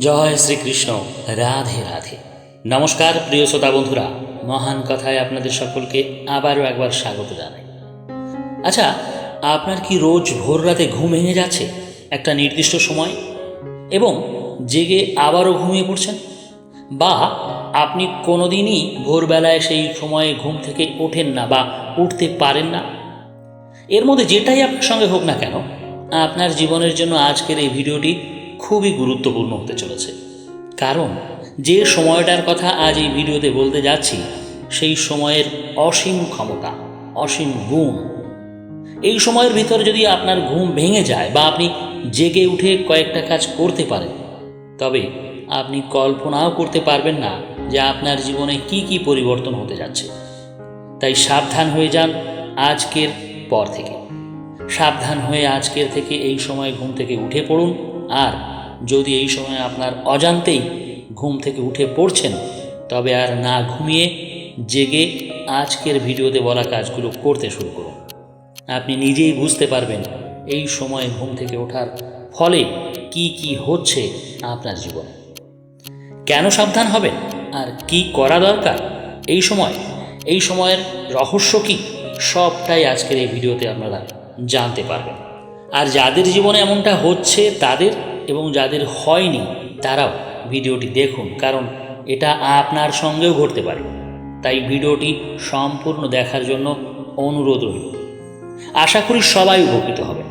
জয় শ্রীকৃষ্ণ, রাধে রাধে। নমস্কার প্রিয় শ্রোতা বন্ধুরা, মহান কথায় আপনাদের সকলকে আবারও একবার স্বাগত জানাই। আচ্ছা আপনার কি রোজ ভোর রাতে ঘুম ভেঙে যাচ্ছে একটা নির্দিষ্ট সময়? এবং জেগে আবারও ঘুমিয়ে পড়ছেন? বা আপনি কোনোদিনই ভোরবেলায় সেই সময়ে ঘুম থেকে ওঠেন না বা উঠতে পারেন না? এর মধ্যে যেটাই আপনার সঙ্গে হোক না কেন, আপনার জীবনের জন্য আজকের এই ভিডিওটি খুবই গুরুত্বপূর্ণ হতে চলেছে। কারণ, যে সময়টার কথা আজ এই ভিডিওতে বলতে যাচ্ছি, সেই সময়ের অসীম ক্ষমতা, অসীম গুণ এই সময়ের ভিতরে যদি আপনার ঘুম ভেঙে যায় বা আপনি জেগে উঠে কয়েকটা কাজ করতে পারেন, তবে আপনি কল্পনাও করতে পারবেন না যে আপনার জীবনে কি কি পরিবর্তন হতে যাচ্ছে। তাই সাবধান হয়ে যান আজকের পর থেকে। সাবধান হয়ে আজকের থেকে এই সময় ঘুম থেকে উঠে পড়ুন। আর যদি এই সময় আপনার অজান্তেই ঘুম থেকে উঠে পড়ছেন, তবে আর না ঘুমিয়ে জেগে আজকের ভিডিওতে বলা কাজগুলো করতে শুরু করুন। আপনি নিজেই বুঝতে পারবেন এই সময় ঘুম থেকে ওঠার ফলে কি কি হচ্ছে আপনার জীবনে। কেন সাবধান হবেন? আর কি করা দরকার? এই সময়, এই সময়ের রহস্য কি? সবটাই আজকের এই ভিডিওতে আপনারা জানতে পারবেন। আর যাদের জীবনে এমনটা হচ্ছে তাদের এবং যাদের হয়নি, তারাও ভিডিওটি দেখুন, কারণ এটা আপনার সঙ্গেও ঘটতে পারে। তাই ভিডিওটি সম্পূর্ণ দেখার জন্য অনুরোধ রইল। আশা করি সবাই উপকৃত হবে।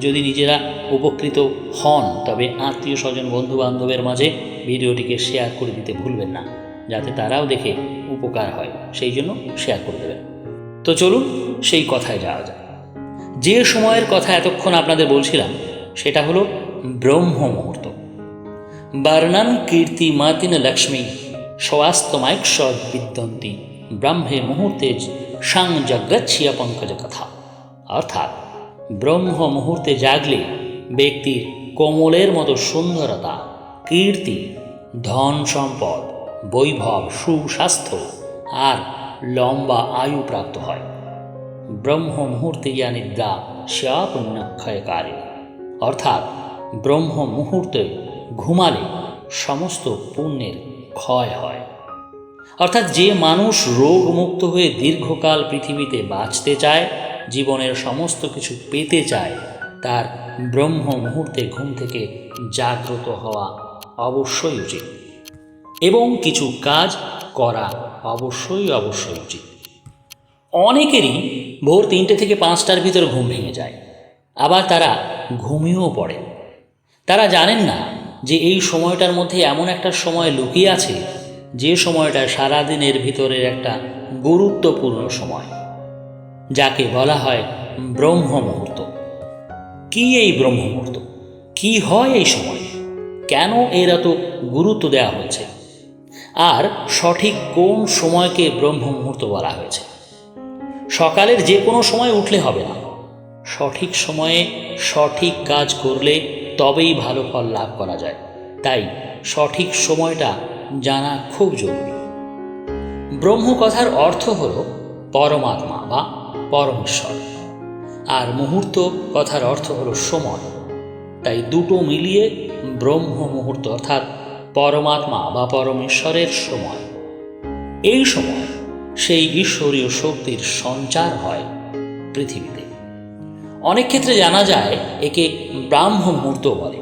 যদি নিজেরা উপকৃত হন, তবে আত্মীয় স্বজন বন্ধু বান্ধবের মাঝে ভিডিওটিকে শেয়ার করে দিতে ভুলবেন না, যাতে তারাও দেখে উপকার হয়। সেই জন্য শেয়ার করে দেবেন। তো চলুন সেই কথায় যাওয়া যায় যে সময়ের কথা এতক্ষণ আপনাদের বলছিলাম, সেটা হলো ব্রহ্ম মুহূর্ত। বর্ণন কীর্তি মাতিন লক্ষ্মী স্বাস্তমাইক্ষ বিদ্যন্তি ব্রহ্মে মুহূর্তে সাং জগচ্ছিয়া পঙ্কজ কথা। অর্থাৎ ব্রহ্ম মুহূর্তে জাগলে ব্যক্তির কোমলের মতো সুন্দরতা, কীর্তি, ধন সম্পদ, বৈভব, সুস্বাস্থ্য আর লম্বা আয়ু প্রাপ্ত হয়। ব্রহ্ম মুহূর্তে ইয়া নিদ্রা স্যা পুণ্যক্ষয়কারী অর্থাৎ ব্রহ্ম মুহূর্তে ঘুমালে সমস্ত পুণ্যের ক্ষয় হয়। অর্থাৎ যে মানুষ রোগমুক্ত হয়ে দীর্ঘকাল পৃথিবীতে বাঁচতে চায়, জীবনের সমস্ত কিছু পেতে চায়, তার ব্রহ্ম মুহূর্তে ঘুম থেকে জাগ্রত হওয়া অবশ্যই উচিত। এবং কিছু কাজ করা অবশ্যই অবশ্যই উচিত। অনেকেরই ভোর তিনটে থেকে পাঁচটার ভিতর ঘুম ভেঙে যায়। আবার তারা ঘুমিয়েও পড়ে। তারা জানেন না যে এই সময়টার মধ্যে এমন একটা সময় লুকিয়ে আছে, যে সময়টা সারাদিনের ভিতরের একটা গুরুত্বপূর্ণ সময়, যাকে বলা হয় ব্রহ্ম মুহূর্ত কী এই ব্রহ্ম মুহূর্ত কী হয় এই সময়? কেন এর এত গুরুত্ব দেওয়া হয়েছে? আর সঠিক কোন সময়কে ব্রহ্ম মুহূর্ত বলা হয়েছে? সকালের যে কোনো সময় উঠলে হবে না। সঠিক সময়ে সঠিক কাজ করলে তবেই ভালো ফল লাভ করা যায়। তাই সঠিক সময়টা জানা খুব জরুরি। ব্রহ্ম কথার অর্থ হল পরমাত্মা বা পরমেশ্বর। আর মুহূর্ত কথার অর্থ হলো সময়। তাই দুটো মিলিয়ে ব্রহ্ম মুহূর্ত অর্থাৎ পরমাত্মা বা পরমেশ্বরের সময়। এই সময় সেই ঈশ্বরীয় শক্তির সঞ্চার হয় পৃথিবীতে। অনেক ক্ষেত্রে জানা যায়, একে ব্রাহ্ম মুহূর্ত বলে।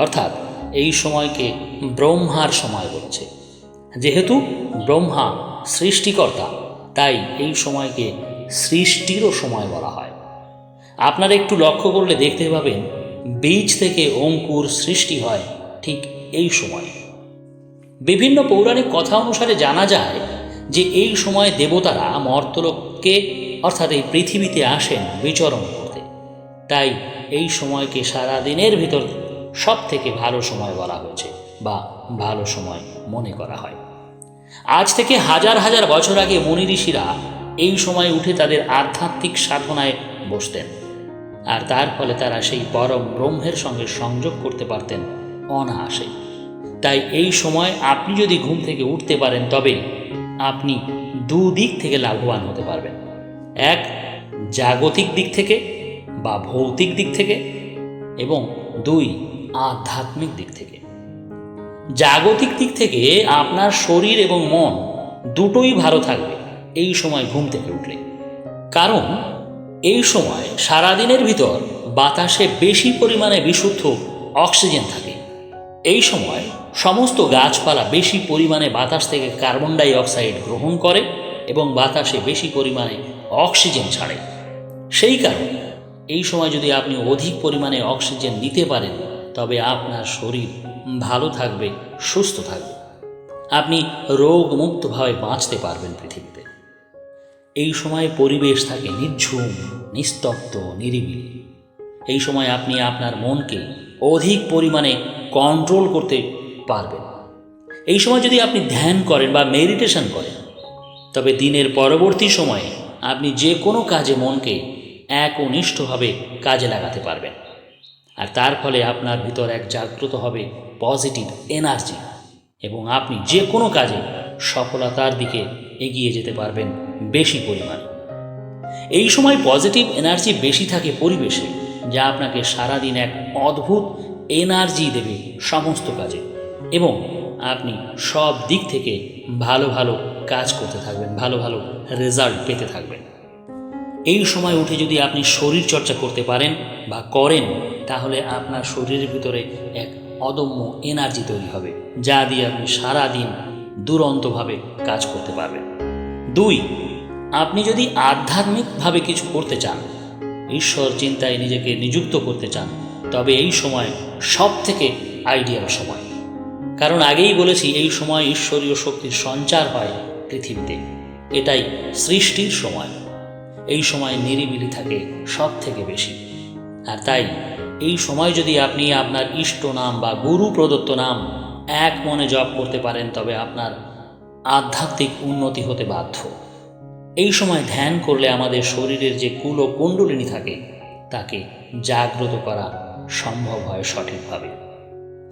অর্থাৎ, এই সময়কে ব্রহ্মার সময় বলছে। যেহেতু ব্রহ্মা সৃষ্টিকর্তা, তাই এই সময়কে সৃষ্টিরও সময় বলা হয়। আপনারা একটু লক্ষ্য করলে দেখতে পাবেন, বীজ থেকে অঙ্কুর সৃষ্টি হয় ঠিক এই সময়। বিভিন্ন পৌরাণিক কথা অনুসারে জানা যায় যে এই সময় দেবতারা মর্তলোককে, অর্থাৎ এই পৃথিবীতে আসেন বিচরণ করতে। তাই এই সময়কে সারা দিনের ভিতর সব থেকে ভালো সময় বলা হয়েছে বা ভালো সময় মনে করা হয়। আজ থেকে হাজার হাজার বছর আগে মুনি ঋষিরা এই সময় উঠে তাদের আধ্যাত্মিক সাধনায় বসতেন। আর তার ফলে তারা সেই পরম ব্রহ্মের সঙ্গে সংযোগ করতে পারতেন অনায়াসে। তাই এই সময় আপনি যদি ঘুম থেকে উঠতে পারেন তবে আপনি দুদিক থেকে লাভবান হতে পারবেন। এক, জাগতিক দিক থেকে বা ভৌতিক দিক থেকে এবং দুই, আধ্যাত্মিক দিক থেকে। জাগতিক দিক থেকে আপনার শরীর এবং মন দুটোই ভালো থাকবে এই সময় ঘুম থেকে উঠলে। কারণ এই সময় সারাদিনের ভিতর বাতাসে বেশি পরিমাণে বিশুদ্ধ অক্সিজেন থাকে। এই সময় সমস্ত গাছপালা বেশি পরিমাণে বাতাস থেকে কার্বন ডাই অক্সাইড গ্রহণ করে এবং বাতাসে বেশি পরিমাণে অক্সিজেন ছাড়ে। সেই কারণে এই সময় যদি আপনি অধিক পরিমাণে অক্সিজেন নিতে পারেন, তবে আপনার শরীর ভালো থাকবে, সুস্থ থাকবে। আপনি রোগমুক্তভাবে বাঁচতে পারবেন পৃথিবীতে। এই সময় পরিবেশ থাকে নির্ঝুম, নিস্তব্ধ, নিরিবিলি। এই সময় আপনি আপনার মনকে অধিক পরিমাণে কন্ট্রোল করতে পারবেন। এই সময় যদি আপনি ধ্যান করেন বা মেডিটেশন করেন, তবে দিনের পরবর্তী সময়ে আপনি যে কোনো কাজে মনকে একনিষ্ঠভাবে কাজে লাগাতে পারবেন। আর তার ফলে আপনার ভিতর এক জাগ্রত হবে পজিটিভ এনার্জি এবং আপনি যে কোনো কাজে সফলতার দিকে এগিয়ে যেতে পারবেন বেশি পরিমাণ। এই সময় পজিটিভ এনার্জি বেশি থাকে পরিবেশে, যা আপনাকে সারাদিন এক অদ্ভুত এনার্জি দেবে সমস্ত কাজে। এবং আপনি সব দিক থেকে ভালো ভালো কাজ করতে থাকবেন, ভালো ভালো রেজাল্ট পেতে থাকবেন। এই সময় উঠে যদি আপনি শরীর চর্চা করতে পারেন বা করেন, তাহলে আপনার শরীরের ভিতরে এক অদম্য এনার্জি তৈরি হবে, যা দিয়ে আপনি সারাদিন দুরন্তভাবে কাজ করতে পারবেন। দুই, আপনি যদি আধ্যাত্মিকভাবে কিছু করতে চান, ঈশ্বর চিন্তায় নিজেকে নিযুক্ত করতে চান, তবে এই সময় সব থেকে আইডিয়াল সময়। কারণ আগেই বলেছি, এই সময় ঈশ্বরীয় শক্তির সঞ্চার হয় পৃথিবীতে। এটাই সৃষ্টির সময়। এই সময় নিরিবিলি থাকে সব থেকে বেশি। আর তাই, এই সময় যদি আপনি আপনার ইষ্ট নাম বা গুরু প্রদত্ত নাম এক মনে জপ করতে পারেন, তবে আপনার আধ্যাত্মিক উন্নতি হতে বাধ্য। এই সময় ধ্যান করলে আমাদের শরীরের যে কুল ও কুণ্ডলিনী থাকে, তাকে জাগ্রত করা সম্ভব হয় সঠিকভাবে।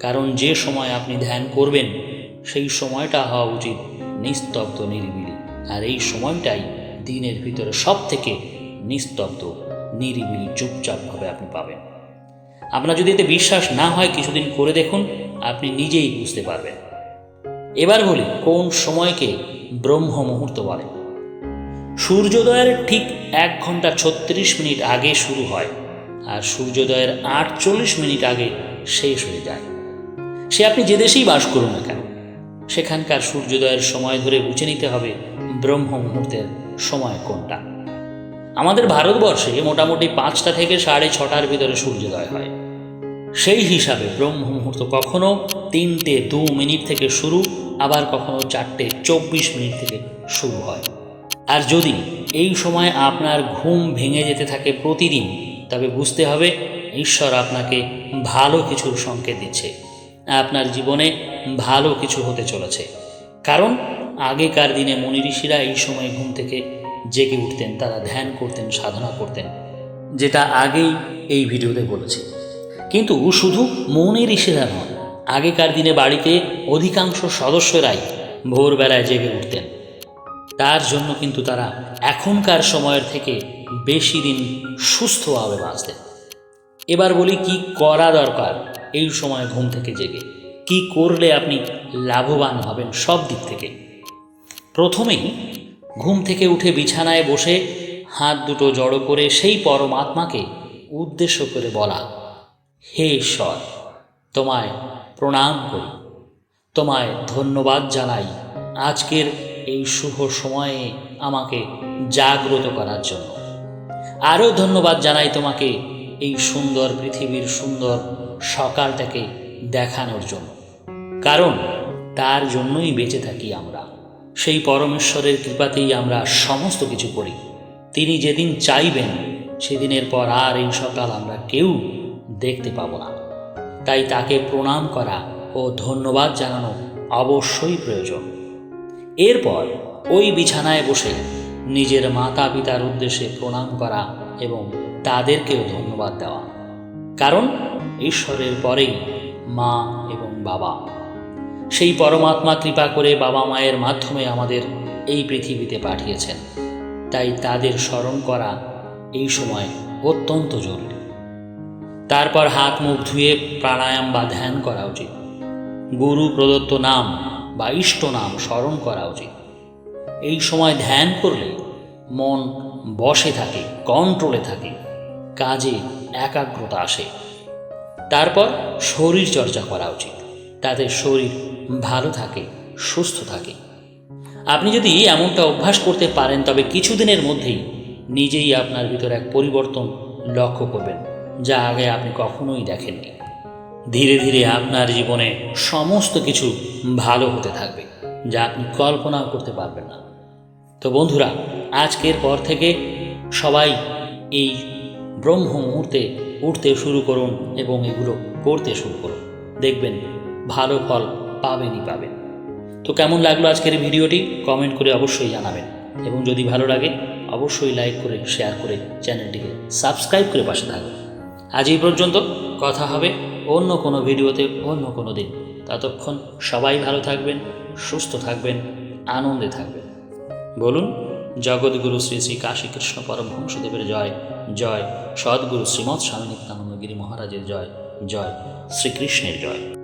কারণ যে সময় আপনি ধ্যান করবেন, সেই সময়টা হওয়া উচিত নিস্তব্ধ, নিরিবিলি। আর এই সময়টাই দিনের ভিতরে সব থেকে নিস্তব্ধ, নিরিবিলি চুপচাপভাবে আপনি পাবেন। আপনার যদি এতে বিশ্বাস না হয়, কিছুদিন করে দেখুন, আপনি নিজেই বুঝতে পারবেন। এবার বলি, কোন সময়কে ব্রহ্ম মুহূর্ত বলে? সূর্যোদয়ের ঠিক এক ঘণ্টা ছত্রিশ মিনিট আগে শুরু হয়, আর সূর্যোদয়ের আটচল্লিশ মিনিট আগে শেষ হয়ে যায়। সে আপনি যে দেশেই বাস করুন না কেন? সেখানকার সূর্যোদয়ের সময় ধরে বুঝে নিতে হবে ব্রহ্ম মুহূর্তের সময় কোনটা। আমাদের ভারতবর্ষে মোটামুটি পাঁচটা থেকে সাড়ে ছটার ভিতরে সূর্যোদয় হয়। সেই হিসাবে ব্রহ্ম মুহূর্ত কখনো তিনটে দু মিনিট থেকে শুরু, আবার কখনো চারটে চব্বিশ মিনিট থেকে শুরু হয়। আর যদি এই সময় আপনার ঘুম ভেঙে যেতে থাকে প্রতিদিন, তবে বুঝতে হবে ঈশ্বর আপনাকে ভালো কিছুর সংকেত দিচ্ছে। আপনার জীবনে ভালো কিছু হতে চলেছে। কারণ আগেকার দিনে মনি ঋষিরা এই সময় ঘুম থেকে জেগে উঠতেন, তারা ধ্যান করতেন, সাধনা করতেন, যেটা আগেই এই ভিডিওতে বলেছি। কিন্তু শুধু মৌনি ঋষিরা নয়, আগেকার দিনে বাড়িতে অধিকাংশ সদস্যরাই ভোরবেলায় জেগে উঠতেন। তার জন্য কিন্তু তারা এখনকার সময়ের থেকে বেশি দিন সুস্থভাবে বাঁচতেন। এবার বলি কি করা দরকার? এই সময় ঘুম থেকে জেগে। কি করলে আপনি লাভবান হবেন সব দিক থেকে? প্রথমেই ঘুম থেকে উঠে বিছানায় বসে হাত দুটো জড়ো করে সেই পরমাত্মাকে উদ্দেশ্য করে বলা, হে ঈশ্বর, তোমায় প্রণাম করি। তোমায় ধন্যবাদ জানাই আজকের এই শুভ সময়ে আমাকে জাগ্রত করার জন্য। আরও ধন্যবাদ জানাই তোমাকে এই সুন্দর পৃথিবীর সুন্দর সকালটাকে দেখানোর জন্য। কারণ তার জন্যই বেঁচে থাকি আমরা। সেই পরমেশ্বরের কৃপাতেই আমরা সমস্ত কিছু করি। তিনি যেদিন চাইবেন, সেদিনের পর আর এই সকাল আমরা কেউ দেখতে পাবো না। তাই তাকে প্রণাম করা ও ধন্যবাদ জানানো অবশ্যই প্রয়োজন। এরপর ওই বিছানায় বসে নিজের মাতা পিতার উদ্দেশ্যে প্রণাম করা এবং তাদেরকেও ধন্যবাদ দেওয়া। কারণ ঈশ্বরের পরেই মা এবং বাবা। সেই পরমাত্মা কৃপা করে বাবা মায়ের মাধ্যমে আমাদের এই পৃথিবীতে পাঠিয়েছেন। তাই তাদের স্মরণ করা এই সময় অত্যন্ত জরুরি। তারপর হাত মুখ ধুয়ে প্রাণায়াম বা ধ্যান করা উচিত। গুরু প্রদত্ত নাম বা ইষ্ট নাম স্মরণ করা উচিত। এই সময় ধ্যান করলে মন বসে থাকে, কন্ট্রোলে থাকে, কাজে একাগ্রতা আসে। তারপর শরীর চর্চা করা উচিত। তাতে শরীর ভালো থাকে, সুস্থ থাকে। আপনি যদি এমনটা অভ্যাস করতে পারেন, তবে কিছুদিনের মধ্যেই নিজেই আপনার ভিতর এক পরিবর্তন লক্ষ্য করবেন, যা আগে আপনি কখনোই দেখেননি। ধীরে ধীরে আপনার জীবনে সমস্ত কিছু ভালো হতে থাকবে, যা আপনি কল্পনাও করতে পারবেন না। তো বন্ধুরা, আজকের পর থেকে সবাই এই ব্রহ্ম মুহূর্তে উঠতে শুরু করুন এবং এগুলো করতে শুরু করুন। দেখবেন ভালো ফল পাবেনই পাবেন। তো কেমন লাগল আজকের ভিডিওটি? কমেন্ট করে অবশ্যই জানাবেন। এবং যদি ভালো লাগে, অবশ্যই লাইক করে, শেয়ার করে চ্যানেলটিকে সাবস্ক্রাইব করে পাশে থাকবেন আজ এই পর্যন্ত কথা হবে অন্য কোনো ভিডিওতে অন্য কোনো দিন। ততক্ষণ সবাই ভালো থাকবেন, সুস্থ থাকবেন, আনন্দে থাকবেন। বলুন জগৎগুরু শ্রী শ্রী কাশী কৃষ্ণ পরমহংসদেবের জয় জয়। সদ্গুরু শ্রীমৎ স্বামী নিত্যানন্দ গিরি মহারাজের জয় জয়। শ্রীকৃষ্ণের জয়।